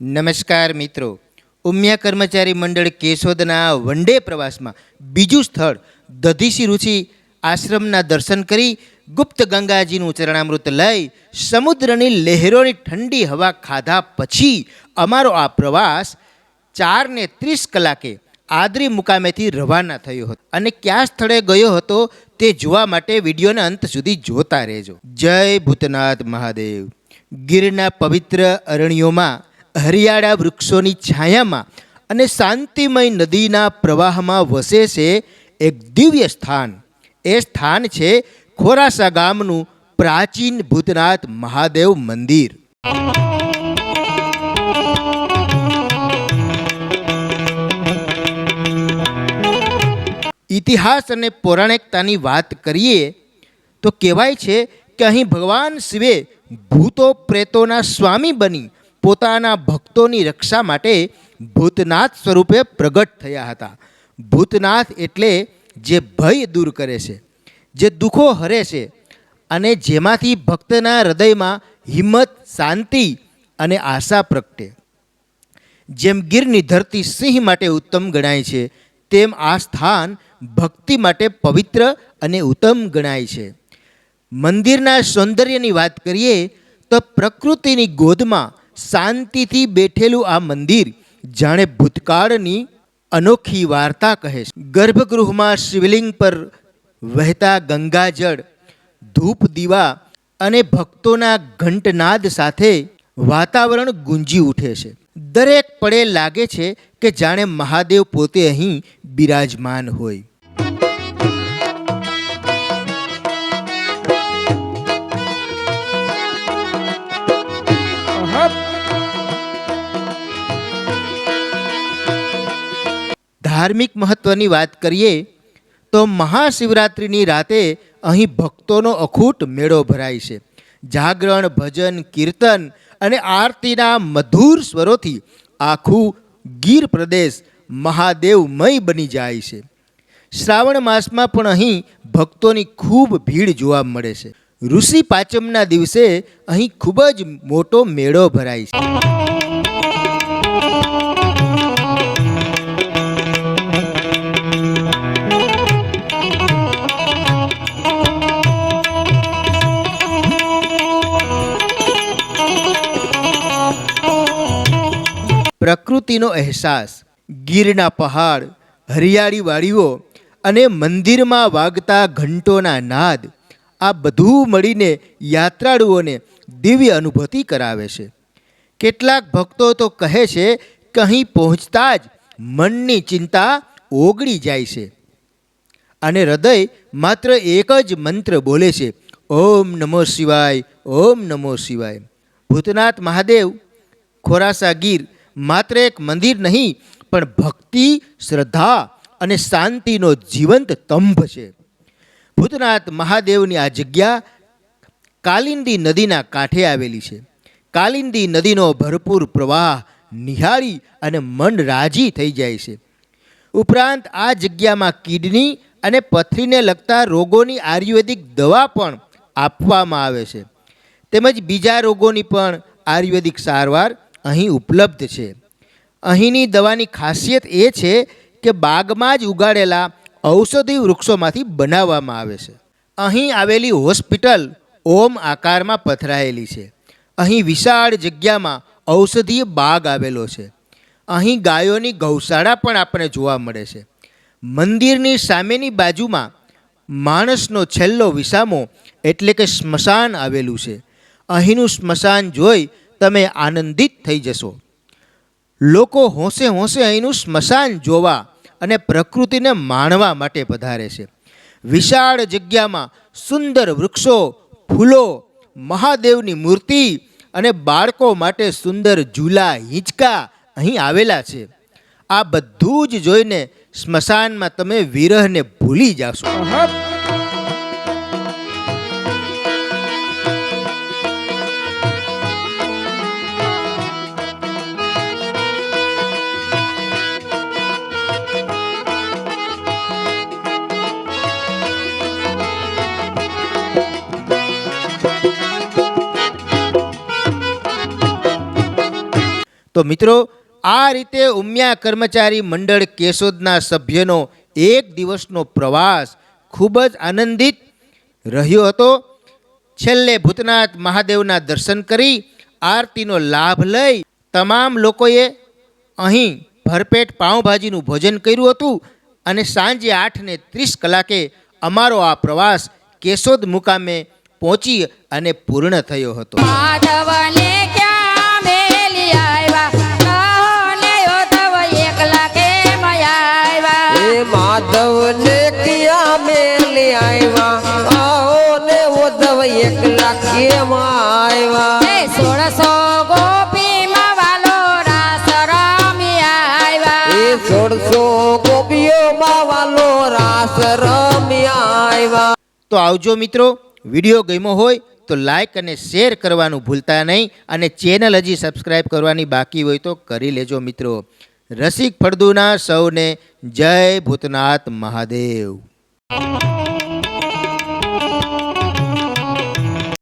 નમસ્કાર મિત્રો. ઉમિયા કર્મચારી મંડળ કેશોદના વનડે પ્રવાસમાં બીજું સ્થળ, દધીસી ઋષિ આશ્રમના દર્શન કરી ગુપ્ત ગંગાજીનું ચરણામૃત લઈ સમુદ્રની લહેરોની ઠંડી હવા ખાધા પછી અમારો આ પ્રવાસ ચાર ને ત્રીસ કલાકે આદરી મુકામેથી રવાના થયો હતો. અને કયા સ્થળે ગયો હતો તે જોવા માટે વિડીયોના અંત સુધી જોતા રહેજો. જય ભૂતનાથ મહાદેવ. ગીરના પવિત્ર અરણ્યોમાં હરિયાળા વૃક્ષોની છાયામાં અને શાંતિમય નદીના પ્રવાહમાં વસે છે એક દિવ્ય સ્થાન. એ સ્થાન છે ખોરાસા ગામનું પ્રાચીન ભૂતનાથ મહાદેવ મંદિર. ઇતિહાસ અને પૌરાણિકતાની વાત કરીએ તો કહેવાય છે કે અહીં ભગવાન શિવે ભૂતો પ્રેતોના સ્વામી બની પોતાના ભક્તોની રક્ષા માટે ભૂતનાથ સ્વરૂપે પ્રગટ થયા હતા. ભૂતનાથ એટલે જે ભય દૂર કરે છે, જે દુઃખો હરે છે અને જેમાંથી ભક્તના હૃદયમાં હિંમત, શાંતિ અને આશા પ્રગટે. જેમ ગીરની ધરતી સિંહ માટે ઉત્તમ ગણાય છે, તેમ આ સ્થાન ભક્તિ માટે પવિત્ર અને ઉત્તમ ગણાય છે. મંદિરના સૌંદર્યની વાત કરીએ તો પ્રકૃતિની ગોદમાં શાંતિથી બેઠેલું આ મંદિર જાણે ભૂતકાળની અનોખી વાર્તા કહે છે. ગર્ભગૃહમાં શિવલિંગ પર વહેતા ગંગાજળ, ધૂપ દીવા અને ભક્તોના ઘંટનાદ સાથે વાતાવરણ ગુંજી ઉઠે છે. દરેક પડે લાગે છે કે જાણે મહાદેવ પોતે અહીં બિરાજમાન હોય. ધાર્મિક મહત્ત્વની વાત કરીએ, તો મહાશિવરાત્રિની રાતે અહીં ભક્તોનો અખૂટ મેળો ભરાય છે. જાગરણ, ભજન, કીર્તન અને આરતીના મધુર સ્વરોથી આખું ગીર પ્રદેશ મહાદેવમય બની જાય છે. શ્રાવણ માસમાં પણ અહીં ભક્તોની ખૂબ ભીડ જોવા મળે છે. ઋષિ પાંચમના દિવસે અહીં ખૂબ જ મોટો મેળો ભરાય છે. પ્રકૃતિનો અહેસાસ. ગીરના પહાડ, હરિયાળી વાડીઓ અને મંદિરમાં વાગતા ઘંટોના નાદ આ બધું મળીને યાત્રાળુઓને દિવ્ય અનુભૂતિ કરાવે છે. કેટલાક ભક્તો તો કહે છે કે અહીં પહોંચતા જ મનની ચિંતા ઓગળી જાય છે. અને હૃદય માત્ર એક જ મંત્ર બોલે છે, ઓમ નમો શિવાય, ઓમ નમો શિવાય. ભૂતનાથ મહાદેવ ખોરાસા ગીર માત્ર એક મંદિર નહીં, પણ ભક્તિ, શ્રદ્ધા અને શાંતિનો જીવંત તંભ છે. ભૂતનાથ મહાદેવની આ જગ્યા કાલિંદી નદીના કાંઠે આવેલી છે. કાલિંદી નદીનો ભરપૂર પ્રવાહ નિહાળી અને મન રાજી થઈ જાય છે. ઉપરાંત આ જગ્યામાં કિડની અને પથરીને લગતા રોગોની આયુર્વેદિક દવા પણ આપવામાં આવે છે. તેમજ બીજા રોગોની પણ આયુર્વેદિક સારવાર અહીં ઉપલબ્ધ છે. અહીંની દવાની ખાસિયત એ છે કે બાગમાં જ ઉગાડેલા ઔષધિ વૃક્ષોમાંથી બનાવવામાં આવે છે. અહીં આવેલી હોસ્પિટલ ઓમ આકારમાં પથરાયેલી છે. અહીં વિશાળ જગ્યામાં ઔષધીય બાગ આવેલો છે. અહીં ગાયોની ગૌશાળા પણ આપણને જોવા મળે છે. મંદિરની સામેની બાજુમાં માણસનો છેલ્લો વિસામો એટલે કે સ્મશાન આવેલું છે. અહીંનું સ્મશાન જોઈ તમે આનંદિત થઈ જશો. લોકો હોંશે હોંશે અહીંનું સ્મશાન જોવા અને પ્રકૃતિને માણવા માટે પધારે છે. વિશાળ જગ્યામાં સુંદર વૃક્ષો, ફૂલો, મહાદેવની મૂર્તિ અને બાળકો માટે સુંદર ઝૂલા, હિંચકા અહીં આવેલા છે. આ બધું જ જોઈને સ્મશાનમાં તમે વિરહને ભૂલી જાશો. તો મિત્રો, આ રીતે ઉમિયા કર્મચારી મંડળ કેશોદના સભ્યનો એક દિવસનો પ્રવાસ ખૂબ જ આનંદિત રહ્યો હતો. છેલ્લે ભૂતનાથ મહાદેવના દર્શન કરી આરતીનો લાભ લઈ તમામ લોકોએ અહીં ભરપેટ પાઉંભાજીનું ભોજન કર્યું હતું અને સાંજે આઠને ત્રીસ કલાકે અમારો આ પ્રવાસ કેશોદ મુકામે પહોંચી અને પૂર્ણ થયો હતો. માધવ ને મેલી આવ્યા આવો ને ઉદ્ધવ એકલા કેમ આવ્યા એ સોળસો ગોપીમાં વાલો રાસ રમી આવ્યા એ સોળસો ગોપીઓ બાવાલો રાસ રમ્યા આવ્યા તો આવજો મિત્રો વીડિયો ગમ્યો હોય તો લાઈક અને શેર કરવાનું ભૂલતા નહીં અને ચેનલ હજી સબસ્ક્રાઈબ કરવાની બાકી હોય તો કરી લેજો મિત્રો. રસિક ફળદુના સૌને જય ભૂતનાથ મહાદેવ.